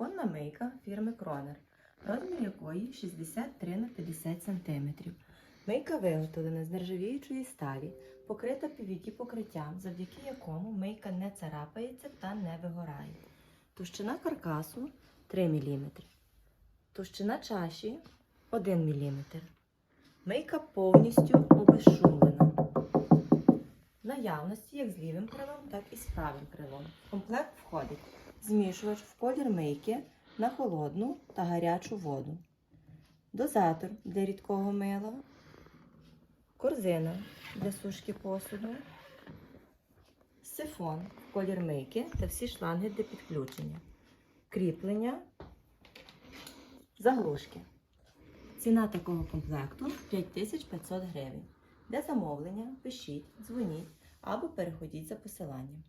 Кухонна мийка фірми Кронер, розмір якої 63 на 50 см. Мийка виготовлена з нержавіючої сталі, покрита PVD покриттям, завдяки якому мийка не царапається та не вигорає. Товщина каркасу 3 мм. Товщина чаші 1 мм. Мийка повністю обезшумлена. Наявності як з лівим крилом, так і з правим крилом. Комплект входить змішувач в колір мийки на холодну та гарячу воду, дозатор для рідкого мила, корзина для сушки посуду, сифон в колір мийки та всі шланги для підключення, кріплення, заглушки. Ціна такого комплекту 5500 гривень. Для замовлення пишіть, дзвоніть або переходіть за посиланням.